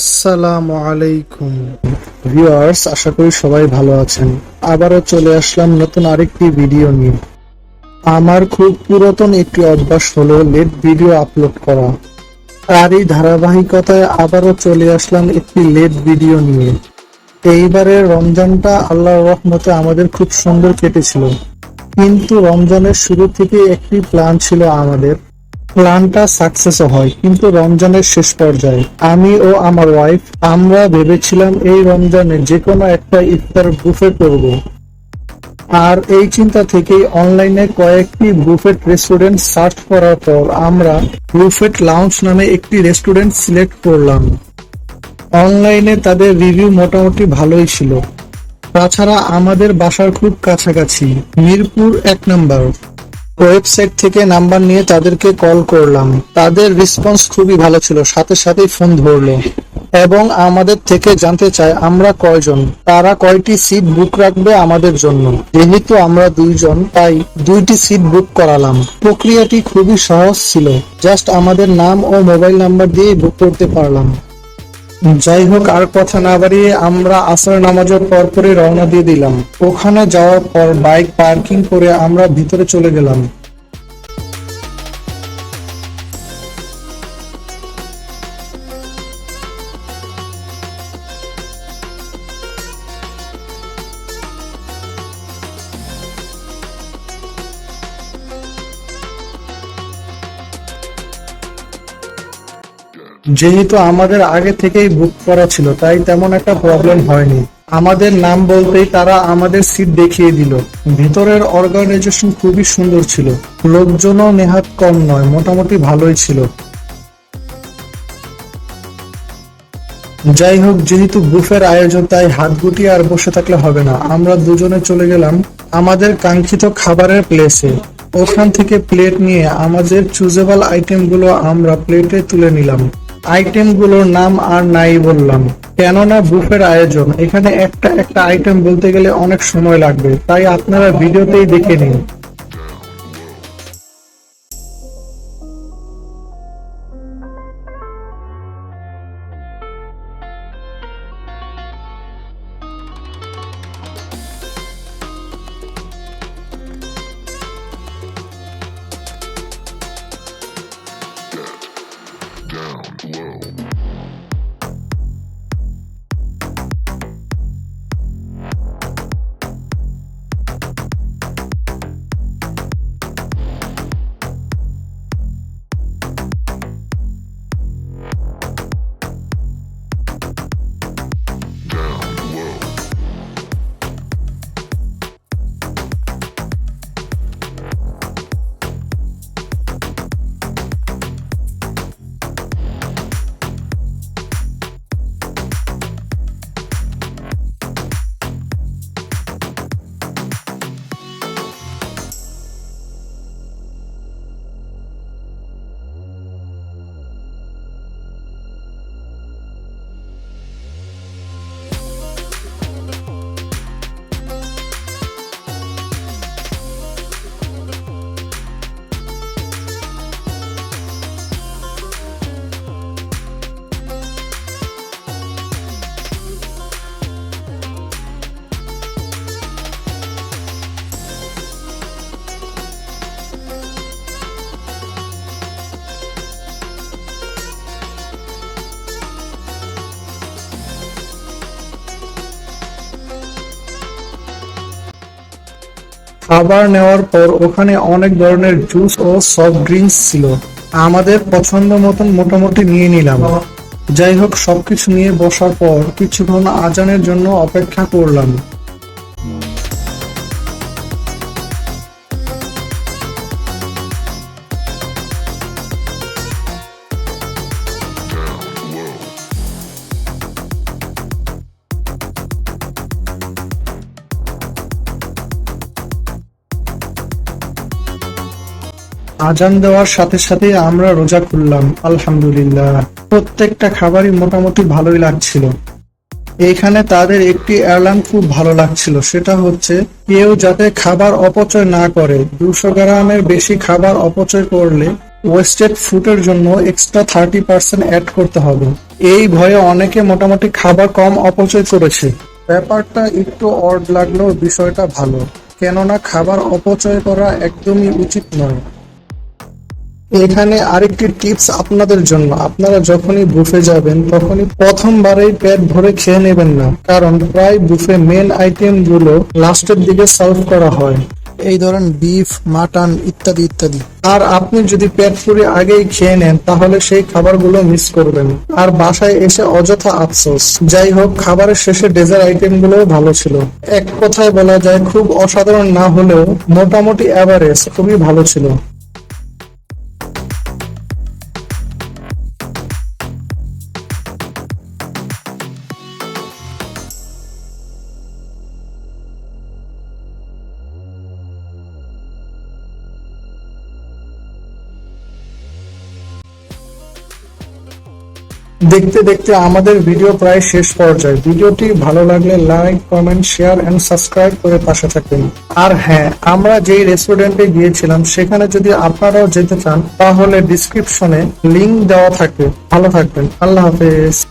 আসসালামু আলাইকুম। ভিউয়ার্স, আশা করি সবাই ভালো আছেন। আবারও চলে আসলাম নতুন আরেকটি ভিডিও নিয়ে। আমার খুব পুরাতন একটি অভ্যাস হলো লেট ভিডিও আপলোড করা। আর এই ধারাবাহিকতায় আবারও চলে আসলাম একটি লেট ভিডিও নিয়ে। এইবারে রমজানটা আল্লাহর রহমতে আমাদের খুব সুন্দর কেটেছিল। কিন্তু রমজানের শুরু থেকে একটি প্ল্যান ছিল আমাদের। প্ল্যানটা সাকসেস হয়, কিন্তু রমজানের শেষ পর্যায়ে। আমি ও আমার ওয়াইফ আমরা ভেবেছিলাম এই রমজানে যে কোনো একটা ইফতার বুফে করব। আর এই চিন্তা থেকেই অনলাইনে কয়েকটি বুফেট রেস্টুরেন্ট সার্চ করার পর আমরা বুফেট লাউঞ্জ নামে একটি রেস্টুরেন্ট সিলেক্ট করলাম। অনলাইনে তাদের রিভিউ মোটামুটি ভালোই ছিল। তাছাড়া আমাদের বাসার খুব কাছাকাছি, মিরপুর এক নম্বর ওয়েবসাইট থেকে নাম্বার নিয়ে তাদেরকে কল করলাম। তাদের রেসপন্স খুবই ভালো ছিল। সাথে সাথেই ফোন ধরলো। এবং আমাদের থেকে জানতে চায়, আমরা কয়জন? তারা কয়টি সিট বুক রাখবে আমাদের জন্য? যেহেতু আমরা দুইজন, তাই দুইটি সিট বুক করালাম। প্রক্রিয়াটি খুবই সহজ ছিল। জাস্ট আমাদের নাম ও মোবাইল নাম্বার দিয়ে বুক করতে পারলাম। যাই হোক, আর কথা না বাড়িয়ে আমরা আসর নামাজের পর পরে রওনা দিয়ে দিলাম। ওখানে যাওয়ার পর বাইক পার্কিং করে আমরা ভিতরে চলে গেলাম। যেহেতু আমাদের আগে থেকেই বুক করা ছিল, তাই তেমন একটা প্রবলেম হয়নি। আমাদের নাম বলতেই তারা আমাদের সিট দেখিয়ে দিল। ভিতরের অর্গানাইজেশন খুবই সুন্দর ছিল। লোকজনও নেহাত কম নয়, মোটামুটি ভালোই ছিল। যাই হোক, যেহেতু বুফের আয়োজন, তাই হাত গুটিয়ে আর বসে থাকলে হবে না। আমরা দুজনে চলে গেলাম আমাদের কাঙ্ক্ষিত খাবারের প্লেসে ওখান থেকে প্লেট নিয়ে আমাদের চুজেবল আইটেমগুলো আমরা প্লেটে তুলে নিলাম। আইটেমগুলোর নাম আর নাই বললাম। কেননা বুফের আয়োজন, এখানে একটা একটা আইটেম বলতে গেলে অনেক সময় লাগবে, তাই আপনারা ভিডিওতেই দেখে নিন। খাবার নেওয়ার পর ওখানে অনেক ধরনের জুস ও সফট ড্রিঙ্কস ছিল। আমাদের পছন্দ মতন মোটামুটি নিয়ে নিলাম। যাই হোক, সবকিছু নিয়ে বসার পর কিছুক্ষণ আজানের জন্য অপেক্ষা করলাম। আজান দেওয়ার সাথে সাথে আমরা রোজা খুললাম, আলহামদুলিল্লাহ। প্রত্যেকটা খাবারই মোটামুটি ভালোই লাগছিল। এইখানে তাদের একটি অ্যালার্ম খুব ভালো লাগছিল, সেটা হচ্ছে, কেউ যাতে খাবার অপচয় না করে, দুশো গ্রামের বেশি খাবার অপচয় করলে ওয়েস্টেড ফুডের জন্য এক্সট্রা থার্টি পার্সেন্ট অ্যাড করতে হবে। এই ভয়ে অনেকে মোটামুটি খাবার কম অপচয় করেছে। ব্যাপারটা একটু অড লাগলেও বিষয়টা ভালো, কেননা খাবার অপচয় করা একদমই উচিত নয়। এখানে আরেকটি টিপস আপনাদের জন্য। আপনারা যখনই বুফে যাবেন, তখনই প্রথমবারেই পেট ভরে খেয়ে নেবেন না, কারণ প্রায় বুফে মেন আইটেমগুলো লাস্টের দিকে সার্ভ করা হয়। এই ধরেন বিফ মাটন ইত্যাদি ইত্যাদি। আর আপনি যদি পেট পুরে আগেই খেয়ে নেন, তাহলে সেই খাবারগুলো মিস করবেন। আর বাসায় এসে অযথা আফসোস। যাই হোক, খাবারের শেষে ডেজার্ট আইটেমগুলো ভালো ছিল। এক কথায় বলা যায়, খুব অসাধারণ না হলেও মোটামুটি অ্যাভারেজ খুবই ভালো ছিল। দেখতে দেখতে আমাদের ভিডিও প্রায় শেষ পর্যায়ে। ভিডিওটি ভালো লাগলে like comment share and subscribe করে পাশে থাকবেন। আর হ্যাঁ আমরা যেই রেস্টুরেন্টে গিয়েছিলাম, সেখানে যদি আপনারাও যেতে চান, তাহলে ডিসক্রিপশনে লিংক দেওয়া থাকবে। ভালো থাকবেন। আল্লাহ হাফেজ।